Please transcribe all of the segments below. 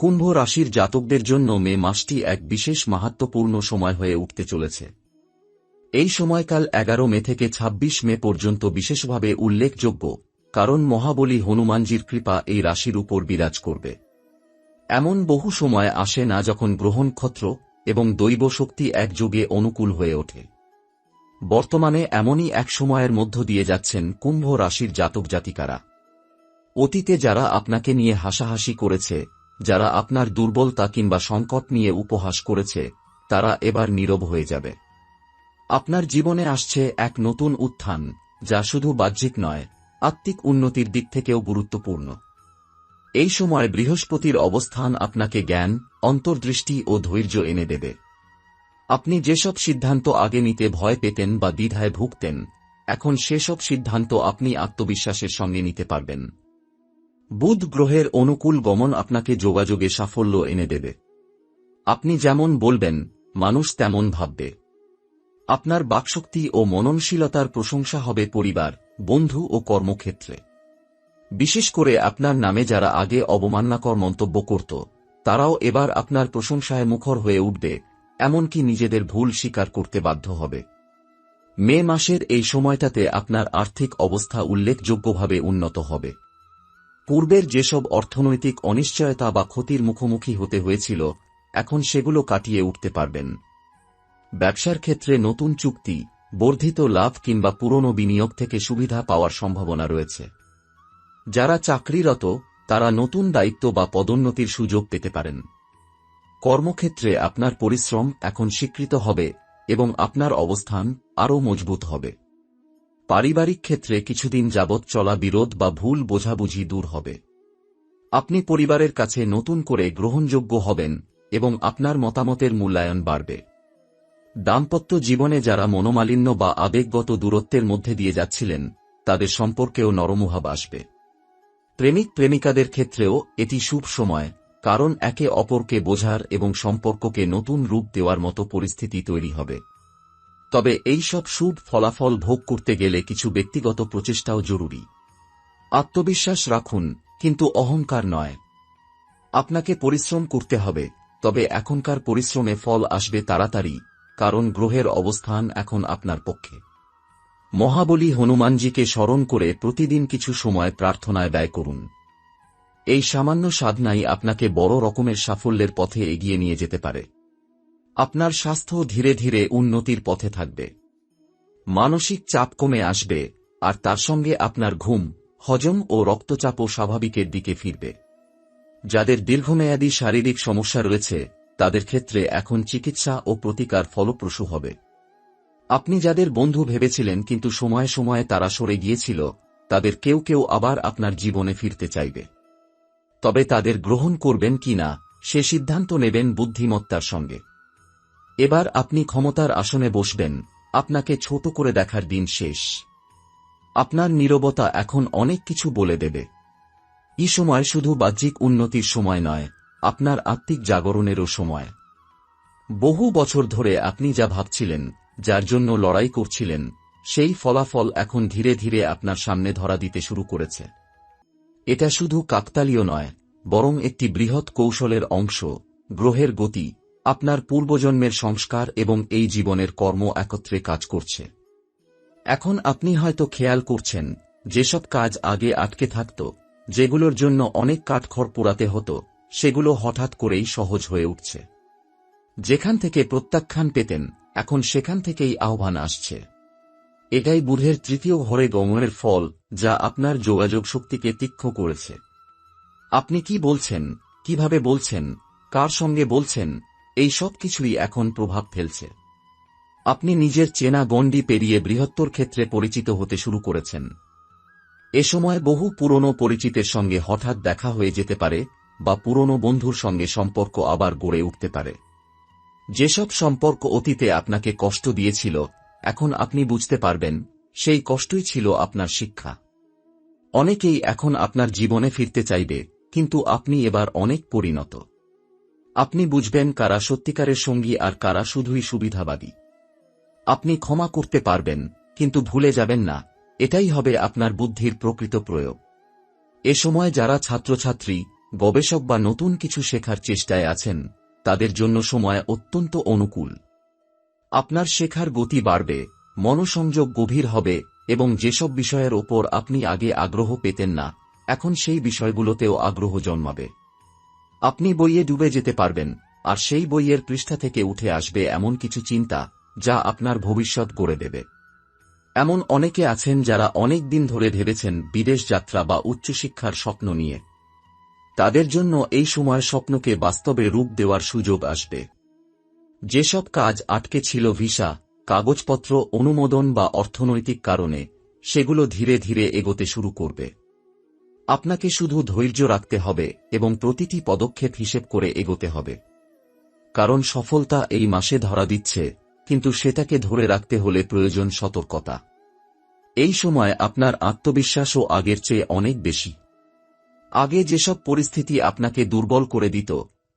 কুম্ভ রাশির জাতকদের জন্য মে মাসটি এক বিশেষ মাহাত্মপূর্ণ সময় হয়ে উঠতে চলেছে। এই সময়কাল এগারো মে থেকে ২৬ মে পর্যন্ত বিশেষভাবে উল্লেখযোগ্য, কারণ মহাবলী হনুমানজির কৃপা এই রাশির উপর বিরাজ করবে। এমন বহু সময় আসে না যখন গ্রহণ ক্ষত্র এবং দৈব শক্তি একযোগে অনুকূল হয়ে ওঠে। বর্তমানে এমনই এক সময়ের মধ্য দিয়ে যাচ্ছেন কুম্ভ রাশির জাতক জাতিকারা অতীতে যারা আপনাকে নিয়ে হাসাহাসি করেছে যারা আপনার দুর্বলতা কিংবা সংকট নিয়ে উপহাস করেছে, তারা এবার নীরব হয়ে যাবে। আপনার জীবনে আসছে এক নতুন উত্থান, যা শুধু বাহ্যিক নয়, আত্মিক উন্নতির দিক থেকেও গুরুত্বপূর্ণ। এই সময় বৃহস্পতির অবস্থান আপনাকে জ্ঞান, অন্তর্দৃষ্টি ও ধৈর্য এনে দেবে। আপনি যেসব সিদ্ধান্ত আগে নিতে ভয় পেতেন বা দ্বিধায় ভুগতেন, এখন সেসব সিদ্ধান্ত আপনি আত্মবিশ্বাসের সঙ্গে নিতে পারবেন। বুধ গ্রহের অনুকূল গমন আপনাকে যোগাযোগে সাফল্য এনে দেবে। আপনি যেমন বলবেন, মানুষ তেমন ভাববে। আপনার বাকশক্তি ও মননশীলতার প্রশংসা হবে পরিবার, বন্ধু ও কর্মক্ষেত্রে। বিশেষ করে আপনার নামে যারা আগে অবমাননাকর মন্তব্য করত, তারাও এবার আপনার প্রশংসায় মুখর হয়ে উঠবে, এমনকি নিজেদের ভুল স্বীকার করতে বাধ্য হবে। মে মাসের এই সময়টাতে আপনার আর্থিক অবস্থা উল্লেখযোগ্যভাবে উন্নত হবে। পূর্বের যেসব অর্থনৈতিক অনিশ্চয়তা বা ক্ষতির মুখোমুখি হতে হয়েছিল, এখন সেগুলো কাটিয়ে উঠতে পারবেন। ব্যবসার ক্ষেত্রে নতুন চুক্তি, বর্ধিত লাভ কিংবা পুরনো বিনিয়োগ থেকে সুবিধা পাওয়ার সম্ভাবনা রয়েছে। যারা চাকরিরত, তারা নতুন দায়িত্ব বা পদোন্নতির সুযোগ পেতে পারেন। কর্মক্ষেত্রে আপনার পরিশ্রম এখন স্বীকৃত হবে এবং আপনার অবস্থান আরও মজবুত হবে। পারিবারিক ক্ষেত্রে কিছুদিন যাবৎ চলা বিরোধ বা ভুল বোঝাবুঝি দূর হবে। আপনি পরিবারের কাছে নতুন করে গ্রহণযোগ্য হবেন এবং আপনার মতামতের মূল্যায়ন বাড়বে। দাম্পত্য জীবনে যারা মনোমালিন্য বা আবেগগত দূরত্বের মধ্যে দিয়ে যাচ্ছিলেন, তাদের সম্পর্কেও নরমুহাব আসবে। প্রেমিক প্রেমিকাদের ক্ষেত্রেও এটি শুভ সময়, কারণ একে অপরকে বোঝার এবং সম্পর্ককে নতুন রূপ দেওয়ার মতো পরিস্থিতি তৈরি হবে। তবে এই সব শুভ ফলাফল ভোগ করতে গেলে কিছু ব্যক্তিগত প্রচেষ্টাও জরুরি। আত্মবিশ্বাস রাখুন, কিন্তু অহংকার নয়। আপনাকে পরিশ্রম করতে হবে, তবে এখনকার পরিশ্রমে ফল আসবে তাড়াতাড়ি, কারণ গ্রহের অবস্থান এখন আপনার পক্ষে। মহাবলী হনুমানজিকে স্মরণ করে প্রতিদিন কিছু সময় প্রার্থনায় ব্যয় করুন। এই সামান্য সাধনাই আপনাকে বড় রকমের সাফল্যের পথে এগিয়ে নিয়ে যেতে পারে। আপনার স্বাস্থ্য ধীরে ধীরে উন্নতির পথে থাকবে। মানসিক চাপ কমে আসবে, আর তার সঙ্গে আপনার ঘুম, হজম ও রক্তচাপও স্বাভাবিকের দিকে ফিরবে। যাদের দীর্ঘমেয়াদী শারীরিক সমস্যা রয়েছে, তাদের ক্ষেত্রে এখন চিকিৎসা ও প্রতিকার ফলপ্রসূ হবে। আপনি যাদের বন্ধু ভেবেছিলেন কিন্তু সময়ে সময়ে তারা সরে গিয়েছিল, তাদের কেউ কেউ আবার আপনার জীবনে ফিরতে চাইবে। তবে তাদের গ্রহণ করবেন কি না, সে সিদ্ধান্ত নেবেন বুদ্ধিমত্তার সঙ্গে। এবার আপনি ক্ষমতার আসনে বসবেন। আপনাকে ছোট করে দেখার দিন শেষ। আপনার নীরবতা এখন অনেক কিছু বলে দেবে। ই সময় শুধু বাহ্যিক উন্নতির সময় নয়, আপনার আত্মিক জাগরণেরও সময়। বহু বছর ধরে আপনি যা ভাবছিলেন, যার জন্য লড়াই করছিলেন, সেই ফলাফল এখন ধীরে ধীরে আপনার সামনে ধরা দিতে শুরু করেছে। এটা শুধু কাকতালীয় নয়, বরং একটি বৃহৎ কৌশলের অংশ, গ্রহের গতি আপনার পূর্বজন্মের সংস্কার এবং এই জীবনের কর্ম একত্রে কাজ করছে। এখন আপনি হয়তো খেয়াল করছেন, যেসব কাজ আগে আটকে থাকত, যেগুলোর জন্য অনেক কাঠখড় পোড়াতে হতো, সেগুলো হঠাৎ করেই সহজ হয়ে উঠছে। যেখান থেকে প্রত্যাখ্যান পেতেন, এখন সেখান থেকেই আহ্বান আসছে। এটাই বুধের তৃতীয় ঘরে গমনের ফল, যা আপনার যোগাযোগ শক্তিকে তীক্ষ্ণ করেছে। আপনি কি বলছেন, কীভাবে বলছেন, কার সঙ্গে বলছেন এই সব কিছুই এখন প্রভাব ফেলছে। আপনি নিজের চেনা গণ্ডি পেরিয়ে বৃহত্তর ক্ষেত্রে পরিচিত হতে শুরু করেছেন। এ সময় বহু পুরনো পরিচিতের সঙ্গে হঠাৎ দেখা হয়ে যেতে পারে বা পুরনো বন্ধুর সঙ্গে সম্পর্ক আবার গড়ে উঠতে পারে। যেসব সম্পর্ক অতীতে আপনাকে কষ্ট দিয়েছিল, এখন আপনি বুঝতে পারবেন, সেই কষ্টই ছিল আপনার শিক্ষা। অনেকেই এখন আপনার জীবনে ফিরতে চাইবে, কিন্তু আপনি এবার অনেক পরিণত। আপনি বুঝবেন কারা সত্যিকারের সঙ্গী আর কারা শুধুই সুবিধাবাদী। আপনি ক্ষমা করতে পারবেন, কিন্তু ভুলে যাবেন না, এটাই হবে আপনার বুদ্ধির প্রকৃত প্রয়োগ। এ সময় যারা ছাত্রছাত্রী, গবেষক বা নতুন কিছু শেখার চেষ্টায় আছেন, তাদের জন্য সময় অত্যন্ত অনুকূল। আপনার শেখার গতি বাড়বে, মনোসংযোগ গভীর হবে, এবং যেসব বিষয়ের ওপর আপনি আগে আগ্রহ পেতেন না, এখন সেই বিষয়গুলোতেও আগ্রহ জন্মাবে। আপনি বইয়ে ডুবে যেতে পারবেন, আর সেই বইয়ের পৃষ্ঠা থেকে উঠে আসবে এমন কিছু চিন্তা যা আপনার ভবিষ্যৎ গড়ে দেবে। এমন অনেকে আছেন যারা অনেক দিন ধরে ভেবেছেন বিদেশ যাত্রা বা উচ্চশিক্ষার স্বপ্ন নিয়ে। তাদের জন্য এই সময় স্বপ্নকে বাস্তবে রূপ দেওয়ার সুযোগ আসবে। যেসব কাজ আটকে ছিল ভিসা, কাগজপত্র, অনুমোদন বা অর্থনৈতিক কারণে, সেগুলো ধীরে ধীরে এগোতে শুরু করবে। আপনাকে শুধু ধৈর্য রাখতে হবে এবং প্রতিটি পদক্ষেপ হিসেব করে এগোতে হবে। কারণ সফলতা এই মাসে ধরা দিচ্ছে, কিন্তু সেটাকে ধরে রাখতে হলে প্রয়োজন সতর্কতা। এই সময় আপনার আত্মবিশ্বাসও আগের চেয়ে অনেক বেশি। আগে যেসব পরিস্থিতি আপনাকে দুর্বল করে দিত,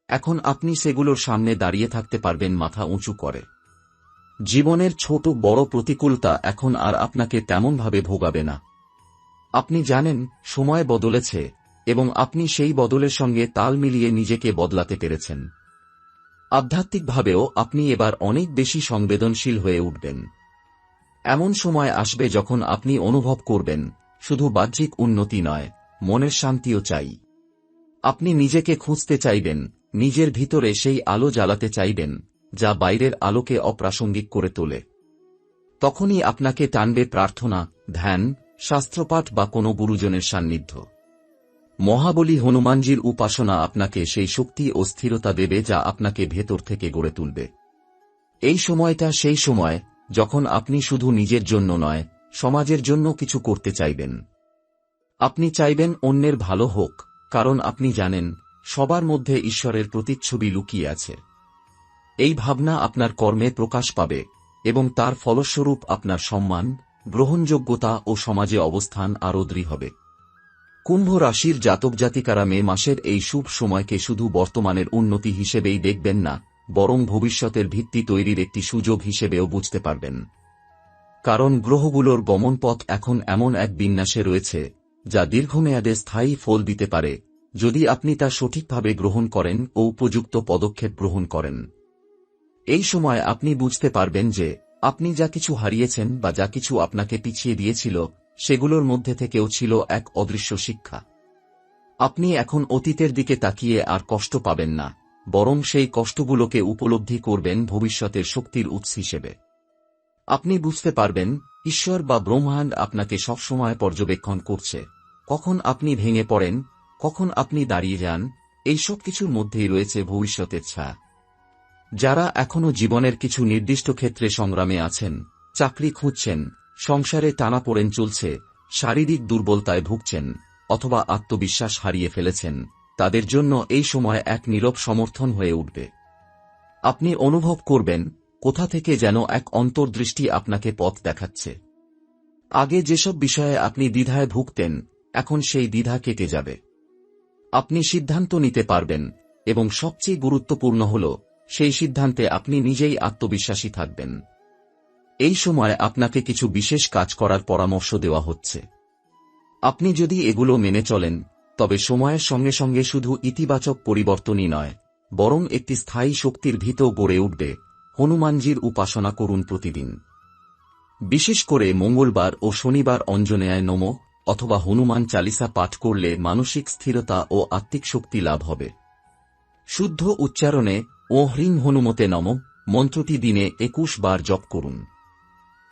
এখন আপনি সেগুলোর সামনে দাঁড়িয়ে থাকতে পারবেন মাথা উঁচু করে। জীবনের ছোট বড় প্রতিকূলতা এখন আর আপনাকে তেমনভাবে ভোগাবে না। আপনি জানেন, সময় বদলেছে, এবং আপনি সেই বদলের সঙ্গে তাল মিলিয়ে নিজেকে বদলাতে পেরেছেন। আধ্যাত্মিকভাবেও আপনি এবার অনেক বেশি সংবেদনশীল হয়ে উঠবেন। এমন সময় আসবে যখন আপনি অনুভব করবেন, শুধু বাহ্যিক উন্নতি নয়, মনের শান্তিও চাই। আপনি নিজেকে খুঁজতে চাইবেন, নিজের ভিতরে সেই আলো জ্বালাতে চাইবেন, যা বাইরের আলোকে অপ্রাসঙ্গিক করে তোলে। তখনই আপনাকে টানবে প্রার্থনা, ধ্যান শাস্ত্রপাঠ বা কোনো গুরুজনের সান্নিধ্য। মহাবলী হনুমানজির উপাসনা আপনাকে সেই শক্তি ও স্থিরতা দেবে যা আপনাকে ভেতর থেকে গড়ে তুলবে। এই সময়টা সেই সময় যখন আপনি শুধু নিজের জন্য নয়, সমাজের জন্য কিছু করতে চাইবেন। আপনি চাইবেন অন্যের ভালো হোক, কারণ আপনি জানেন, সবার মধ্যে ঈশ্বরের প্রতিচ্ছবি লুকিয়ে আছে। এই ভাবনা আপনার কর্মে প্রকাশ পাবে এবং তার ফলস্বরূপ আপনার সম্মান গ্রহণযোগ্যতা ও সমাজে অবস্থান আরও দৃঢ় হবে কুম্ভ রাশির জাতক জাতিকারা মে মাসের এই শুভ সময়কে শুধু বর্তমানের উন্নতি হিসেবেই দেখবেন না, বরং ভবিষ্যতের ভিত্তি তৈরির একটি সুযোগ হিসেবেও বুঝতে পারবেন। কারণ গ্রহগুলোর গমনপথ এখন এমন এক বিন্যাসে রয়েছে, যা দীর্ঘমেয়াদে স্থায়ী ফল দিতে পারে, যদি আপনি তা সঠিকভাবে গ্রহণ করেন ও উপযুক্ত পদক্ষেপ গ্রহণ করেন। এই সময় আপনি বুঝতে পারবেন যে আপনি যা কিছু হারিয়েছেন বা যা কিছু আপনাকে পিছিয়ে দিয়েছিল, সেগুলোর মধ্যে থেকেও ছিল এক অদৃশ্য শিক্ষা। আপনি এখন অতীতের দিকে তাকিয়ে আর কষ্ট পাবেন না, বরং সেই কষ্টগুলোকে উপলব্ধি করবেন ভবিষ্যতের শক্তির উৎস হিসেবে। আপনি বুঝতে পারবেন, ঈশ্বর বা ব্রহ্মাণ্ড আপনাকে সবসময় পর্যবেক্ষণ করছে। কখন আপনি ভেঙে পড়েন, কখন আপনি দাঁড়িয়ে যান, এই সব কিছুর মধ্যেই রয়েছে ভবিষ্যতের ছায়া। যারা এখনও জীবনের কিছু নির্দিষ্ট ক্ষেত্রে সংগ্রামে আছেন, চাকরি খুঁজছেন, সংসারে টানাপোড়েন চলছে, শারীরিক দুর্বলতায় ভুগছেন, অথবা আত্মবিশ্বাস হারিয়ে ফেলেছেন, তাদের জন্য এই সময় এক নীরব সমর্থন হয়ে উঠবে। আপনি অনুভব করবেন, কোথা থেকে যেন এক অন্তর্দৃষ্টি আপনাকে পথ দেখাচ্ছে। আগে যেসব বিষয়ে আপনি দ্বিধায় ভুগতেন, এখন সেই দ্বিধা কেটে যাবে। আপনি সিদ্ধান্ত নিতে পারবেন, এবং সবচেয়ে গুরুত্বপূর্ণ হল সেই সিদ্ধান্তে আপনি নিজেই আত্মবিশ্বাসী থাকবেন। এই সময় আপনাকে কিছু বিশেষ কাজ করার পরামর্শ দেওয়া হচ্ছে। আপনি যদি এগুলো মেনে চলেন, তবে সময়ের সঙ্গে সঙ্গে শুধু ইতিবাচক পরিবর্তনই নয়, বরং একটি স্থায়ী শক্তির ভিত গড়ে উঠবে, হনুমানজির উপাসনা করুন প্রতিদিন। বিশেষ করে মঙ্গলবার ও শনিবার অঞ্জনেয় নম, অথবা হনুমান চালিসা পাঠ করলে মানসিক স্থিরতা ও আত্মিক শক্তি লাভ হবে। শুদ্ধ উচ্চারণে ও হ্রিং হনুমতে নম, মন্ত্রটি দিনে একুশ বার জপ করুন।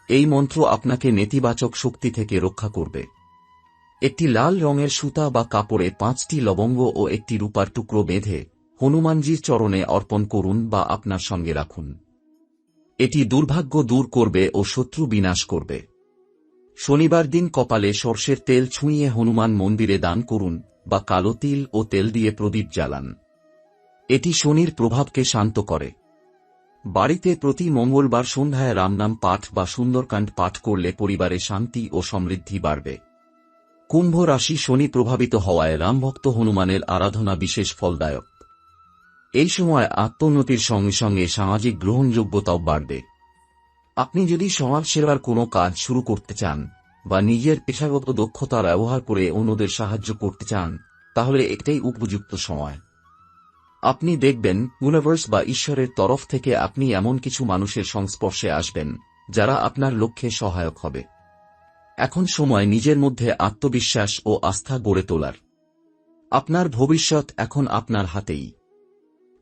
এই মন্ত্র আপনাকে নেতিবাচক শক্তি থেকে রক্ষা করবে। একটি লাল রঙের সুতা বা কাপড়ে পাঁচটি লবঙ্গ ও একটি রূপার টুকরো বেঁধে হনুমানজির চরণে অর্পণ করুন বা আপনার সঙ্গে রাখুন। এটি দুর্ভাগ্য দূর করবে ও শত্রু বিনাশ করবে। শনিবার দিন কপালে সর্ষের তেল ছুঁইয়ে হনুমান মন্দিরে দান করুন বা কালো তিল ও তেল দিয়ে প্রদীপ জ্বালান। এটি শনির প্রভাবকে শান্ত করে। বাড়িতে প্রতি মঙ্গলবার সন্ধ্যায় রামনাম পাঠ বা সুন্দরকাণ্ড পাঠ করলে পরিবারে শান্তি ও সমৃদ্ধি বাড়বে। কুম্ভ রাশি শনি প্রভাবিত হওয়ায় রামভক্ত হনুমানের আরাধনা বিশেষ ফলদায়ক। এই সময় আত্মোন্নতির সঙ্গে সঙ্গে সামাজিক গ্রহণযোগ্যতাও বাড়বে। আপনি যদি সমাজ সেবার কোনো কাজ শুরু করতে চান বা নিজের পেশাগত দক্ষতা ব্যবহার করে অন্যদের সাহায্য করতে চান, তাহলে এটাই উপযুক্ত সময়। আপনি দেখবেন ইউনিভার্স বা ঈশ্বরের তরফ থেকে আপনি এমন কিছু মানুষের সংস্পর্শে আসবেন, যারা আপনার লক্ষ্যে সহায়ক হবে। এখন সময় নিজের মধ্যে আত্মবিশ্বাস ও আস্থা গড়ে তোলার। আপনার ভবিষ্যৎ এখন আপনার হাতেই।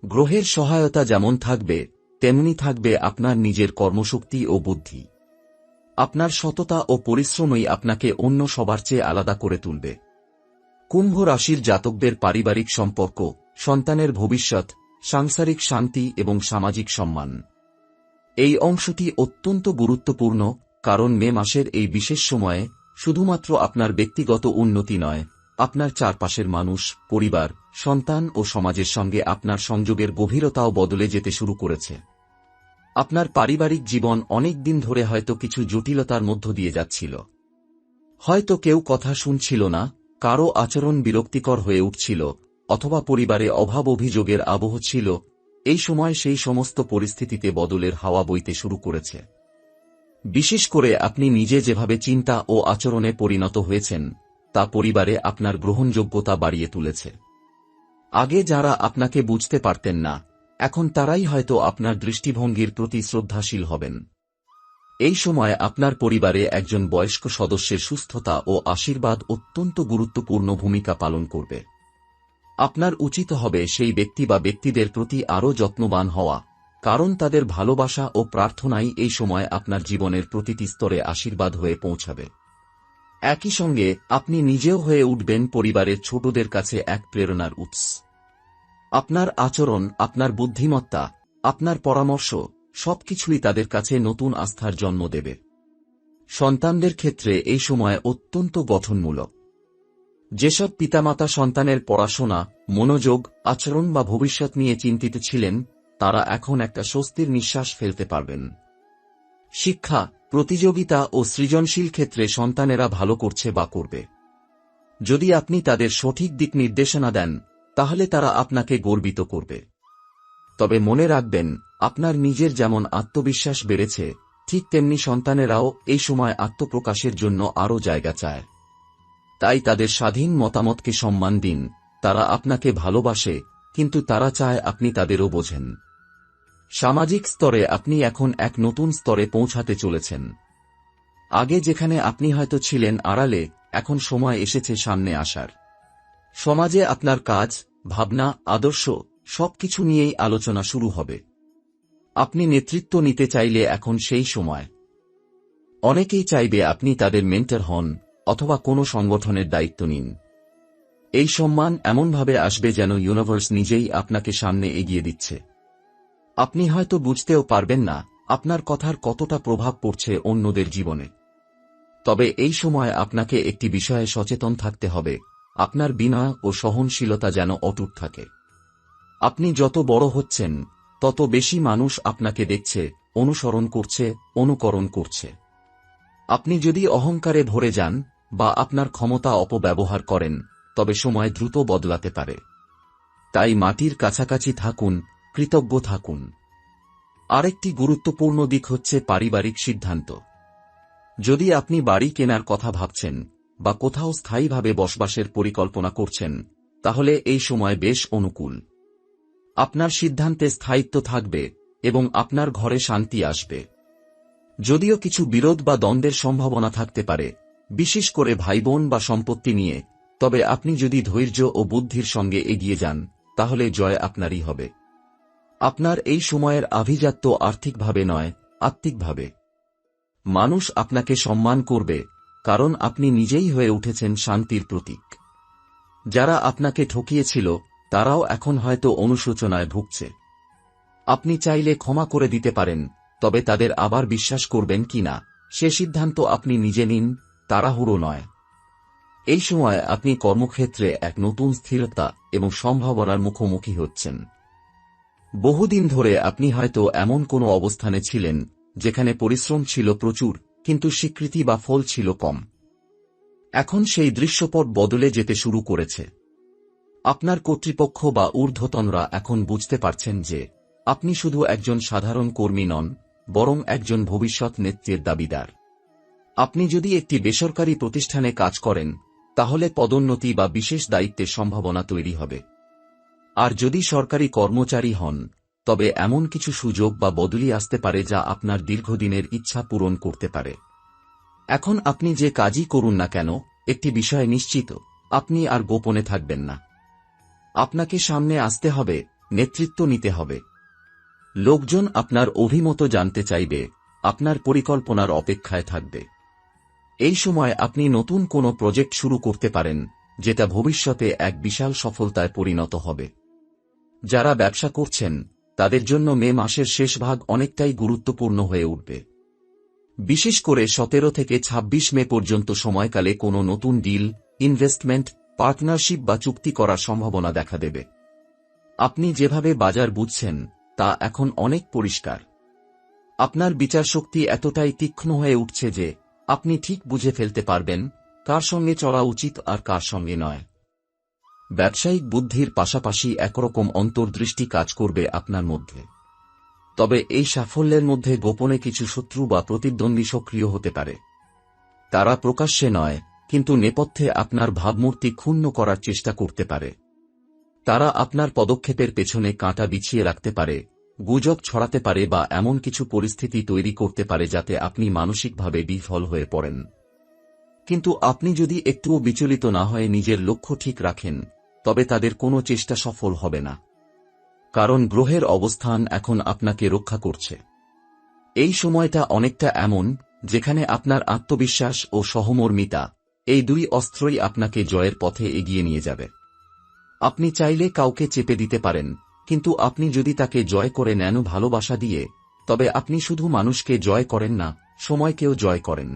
গ্রহের সহায়তা যেমন থাকবে, তেমনি থাকবে আপনার নিজের কর্মশক্তি ও বুদ্ধি। আপনার সততা ও পরিশ্রমই আপনাকে অন্য সবার চেয়ে আলাদা করে তুলবে। কুম্ভ রাশির জাতকদের পারিবারিক সম্পর্ক সন্তানের ভবিষ্যৎ, সাংসারিক শান্তি এবং সামাজিক সম্মান। এই অংশটি অত্যন্ত গুরুত্বপূর্ণ, কারণ মে মাসের এই বিশেষ সময়ে শুধুমাত্র আপনার ব্যক্তিগত উন্নতি নয়, আপনার চারপাশের মানুষ, পরিবার, সন্তান ও সমাজের সঙ্গে আপনার সংযোগের গভীরতাও বদলে যেতে শুরু করেছে। আপনার পারিবারিক জীবন অনেক দিন ধরে হয়তো কিছু জটিলতার মধ্য দিয়ে যাচ্ছিল। হয়তো কেউ কথা শুনছিল না, কারও আচরণ বিরক্তিকর হয়ে উঠছিল অথবা পরিবারে অভাব অভিযোগের আবহ ছিল, এই সময় সেই সমস্ত পরিস্থিতিতে বদলের হাওয়া বইতে শুরু করেছে। বিশেষ করে আপনি নিজে যেভাবে চিন্তা ও আচরণে পরিণত হয়েছেন, তা পরিবারে আপনার গ্রহণযোগ্যতা বাড়িয়ে তুলেছে। আগে যারা আপনাকে বুঝতে পারতেন না, এখন তারাই হয়তো আপনার দৃষ্টিভঙ্গির প্রতি শ্রদ্ধাশীল হবেন। এই সময় আপনার পরিবারে একজন বয়স্ক সদস্যের সুস্থতা ও আশীর্বাদ অত্যন্ত গুরুত্বপূর্ণ ভূমিকা পালন করবে। আপনার উচিত হবে সেই ব্যক্তি বা ব্যক্তিদের প্রতি আরও যত্নবান হওয়া, কারণ তাদের ভালোবাসা ও প্রার্থনাই এই সময় আপনার জীবনের প্রতিটি স্তরে আশীর্বাদ হয়ে পৌঁছাবে। একই সঙ্গে, আপনি নিজেও হয়ে উঠবেন পরিবারের ছোটদের কাছে এক প্রেরণার উৎস। আপনার আচরণ, আপনার বুদ্ধিমত্তা, আপনার পরামর্শ, সবকিছুই তাদের কাছে নতুন আস্থার জন্ম দেবে। সন্তানদের ক্ষেত্রে এই সময় অত্যন্ত গঠনমূলক। যেসব পিতামাতা সন্তানের পড়াশোনা, মনোযোগ, আচরণ বা ভবিষ্যৎ নিয়ে চিন্তিত ছিলেন, তারা এখন একটা স্বস্তির নিঃশ্বাস ফেলতে পারবেন। শিক্ষা, প্রতিযোগিতা ও সৃজনশীল ক্ষেত্রে সন্তানেরা ভালো করছে বা করবে। যদি আপনি তাদের সঠিক দিক নির্দেশনা দেন, তাহলে তারা আপনাকে গর্বিত করবে। তবে মনে রাখবেন, আপনার নিজের যেমন আত্মবিশ্বাস বেড়েছে, ঠিক তেমনি সন্তানেরাও এই সময় আত্মপ্রকাশের জন্য আরও জায়গা চায়। তাই তাদের স্বাধীন মতামতকে সম্মান দিন। তারা আপনাকে ভালোবাসে, কিন্তু তারা চায় আপনি তাদেরও বোঝেন। সামাজিক স্তরে আপনি এখন এক নতুন স্তরে পৌঁছাতে চলেছেন। আগে যেখানে আপনি হয়তো ছিলেন আড়ালে, এখন সময় এসেছে সামনে আসার। সমাজে আপনার কাজ, ভাবনা, আদর্শ, সবকিছু নিয়েই আলোচনা শুরু হবে। আপনি নেতৃত্ব নিতে চাইলে এখন সেই সময়। অনেকেই চাইবে আপনি তাদের মেন্টার হন অথবা কোনো সংগঠনের দায়িত্ব নিন। এই সম্মান এমনভাবে আসবে যেন ইউনিভার্স নিজেই আপনাকে সামনে এগিয়ে দিচ্ছে। আপনি হয়তো বুঝতেও পারবেন না আপনার কথার কতটা প্রভাব পড়ছে অন্যদের জীবনে। তবে এই সময় আপনাকে একটি বিষয়ে সচেতন থাকতে হবে, আপনার বিনয় ও সহনশীলতা যেন অটুট থাকে। আপনি যত বড় হচ্ছেন, তত বেশি মানুষ আপনাকে দেখছে, অনুসরণ করছে, অনুকরণ করছে। আপনি যদি অহংকারে ভরে যান বা আপনার ক্ষমতা অপব্যবহার করেন, তবে সময় দ্রুত বদলাতে পারে। তাই মাটির কাছাকাছি থাকুন, কৃতজ্ঞ থাকুন। আরেকটি গুরুত্বপূর্ণ দিক হচ্ছে পারিবারিক সিদ্ধান্ত। যদি আপনি বাড়ি কেনার কথা ভাবছেন বা কোথাও স্থায়ীভাবে বসবাসের পরিকল্পনা করছেন, তাহলে এই সময় বেশ অনুকূল। আপনার সিদ্ধান্তে স্থায়িত্ব থাকবে এবং আপনার ঘরে শান্তি আসবে। যদিও কিছু বিরোধ বা দ্বন্দ্বের সম্ভাবনা থাকতে পারে বিশেষ করে ভাইবোন বা সম্পত্তি নিয়ে, তবে আপনি যদি ধৈর্য ও বুদ্ধির সঙ্গে এগিয়ে যান, তাহলে জয় আপনারই হবে। আপনার এই সময়ের আভিজাত্য আর্থিকভাবে নয়, আত্মিকভাবে। মানুষ আপনাকে সম্মান করবে, কারণ আপনি নিজেই হয়ে উঠেছেন শান্তির প্রতীক। যারা আপনাকে ঠকিয়েছিল, তারাও এখন হয়তো অনুশোচনায় ভুগছে। আপনি চাইলে ক্ষমা করে দিতে পারেন, তবে তাদের আবার বিশ্বাস করবেন কিনা সে সিদ্ধান্ত আপনি নিজে নিন তাড়াহুড়ো নয়। এই সময় আপনি কর্মক্ষেত্রে এক নতুন স্থিরতা এবং সম্ভাবনার মুখোমুখি হচ্ছেন। বহুদিন ধরে আপনি হয়তো এমন কোনো অবস্থানে ছিলেন যেখানে পরিশ্রম ছিল প্রচুর, কিন্তু স্বীকৃতি বা ফল ছিল কম। এখন সেই দৃশ্যপট বদলে যেতে শুরু করেছে। আপনার কর্তৃপক্ষ বা ঊর্ধ্বতনরা এখন বুঝতে পারছেন যে আপনি শুধু একজন সাধারণ কর্মী নন, বরং একজন ভবিষ্যৎ নেতৃত্বের দাবিদার। আপনি যদি একটি বেসরকারি প্রতিষ্ঠানে কাজ করেন, তাহলে পদোন্নতি বা বিশেষ দায়িত্বের সম্ভাবনা তৈরি হবে। আর যদি সরকারি কর্মচারী হন, তবে এমন কিছু সুযোগ বা বদলি আসতে পারে যা আপনার দীর্ঘদিনের ইচ্ছা পূরণ করতে পারে। এখন আপনি যে কাজই করুন না কেন, একটি বিষয় নিশ্চিত, আপনি আর গোপনে থাকবেন না। আপনাকে সামনে আসতে হবে, নেতৃত্ব নিতে হবে। লোকজন আপনার অভিমত জানতে চাইবে, আপনার পরিকল্পনার অপেক্ষায় থাকবে। এই সময় আপনি নতুন কোনো প্রজেক্ট শুরু করতে পারেন, যেটা ভবিষ্যতে এক বিশাল সফলতায় পরিণত হবে। যারা ব্যবসা করছেন, তাদের জন্য মে মাসের শেষ ভাগ অনেকটাই গুরুত্বপূর্ণ হয়ে উঠবে। বিশেষ করে সতেরো থেকে ২৬ মে পর্যন্ত সময়কালে কোনো নতুন ডিল, ইনভেস্টমেন্ট, পার্টনারশিপ বা চুক্তি করার সম্ভাবনা দেখা দেবে। আপনি যেভাবে বাজার বুঝছেন, তা এখন অনেক পরিষ্কার। আপনার বিচারশক্তি এতটাই তীক্ষ্ণ হয়ে উঠছে যে আপনি ঠিক বুঝে ফেলতে পারবেন কার সঙ্গে চলা উচিত আর কার সঙ্গে নয়। ব্যবসায়িক বুদ্ধির পাশাপাশি একরকম অন্তর্দৃষ্টি কাজ করবে আপনার মধ্যে। তবে এই সাফল্যের মধ্যে গোপনে কিছু শত্রু বা প্রতিদ্বন্দ্বী সক্রিয় হতে পারে। তারা প্রকাশ্যে নয়, কিন্তু নেপথ্যে আপনার ভাবমূর্তি ক্ষুণ্ণ করার চেষ্টা করতে পারে। তারা আপনার পদক্ষেপের পেছনে কাঁটা বিছিয়ে রাখতে পারে গুজব ছড়াতে পারে বা এমন কিছু পরিস্থিতি তৈরি করতে পারে যাতে আপনি মানসিকভাবে বিফল হয়ে পড়েন। কিন্তু আপনি যদি একটুও বিচলিত না হয়ে নিজের লক্ষ্য ঠিক রাখেন, তবে তাদের কোনো চেষ্টা সফল হবে না। কারণ গ্রহের অবস্থান এখন আপনাকে রক্ষা করছে। এই সময়টা অনেকটা এমন, যেখানে আপনার আত্মবিশ্বাস ও সহমর্মিতা, এই দুই অস্ত্রই আপনাকে জয়ের পথে এগিয়ে নিয়ে যাবে। আপনি চাইলে কাউকে চেপে দিতে পারেন কিন্তু আপনি যদি তাকে জয় করে নেন ভালোবাসা দিয়ে, তবে আপনি শুধু মানুষকে জয় করেন না, সময়কেও জয় করেন।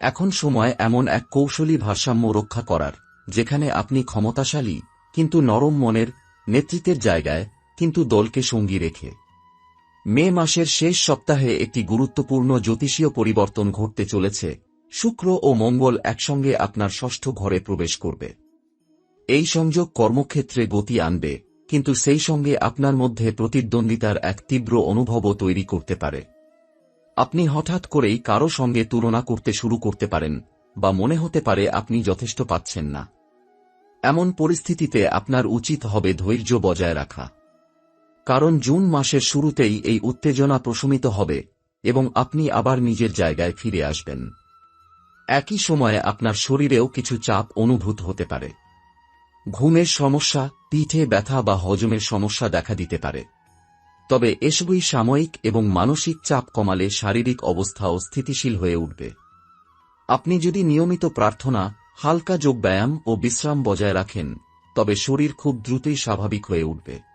এখন সময় এমন এক কৌশলী ভারসাম্য রক্ষা করার, যেখানে আপনি ক্ষমতাশালী, কিন্তু নরম মনের, নেতৃত্বের জায়গায়, কিন্তু দলকে সঙ্গী রেখে। মে মাসের শেষ সপ্তাহে একটি গুরুত্বপূর্ণ জ্যোতিষীয় পরিবর্তন ঘটতে চলেছে। শুক্র ও মঙ্গল একসঙ্গে আপনার ষষ্ঠ ঘরে প্রবেশ করবে। এই সংযোগ কর্মক্ষেত্রে গতি আনবে। কিন্তু সেই সঙ্গে আপনার মধ্যে প্রতিদ্বন্দ্বিতার এক তীব্র অনুভবও তৈরি করতে পারে। আপনি হঠাৎ করেই কারও সঙ্গে তুলনা করতে শুরু করতে পারেন, বা মনে হতে পারে আপনি যথেষ্ট পাচ্ছেন না। এমন পরিস্থিতিতে আপনার উচিত হবে ধৈর্য বজায় রাখা। কারণ জুন মাসের শুরুতেই এই উত্তেজনা প্রশমিত হবে, এবং আপনি আবার নিজের জায়গায় ফিরে আসবেন। একই সময়ে আপনার শরীরেও কিছু চাপ অনুভূত হতে পারে। ঘুমের সমস্যা পিঠে ব্যথা বা হজমের সমস্যা দেখা দিতে পারে। তবে এসবই সাময়িক এবং মানসিক চাপ কমালে শারীরিক অবস্থাও স্থিতিশীল হয়ে উঠবে। আপনি যদি নিয়মিত প্রার্থনা, হালকা যোগব্যায়াম ও বিশ্রাম বজায় রাখেন, তবে শরীর খুব দ্রুতই স্বাভাবিক হয়ে উঠবে।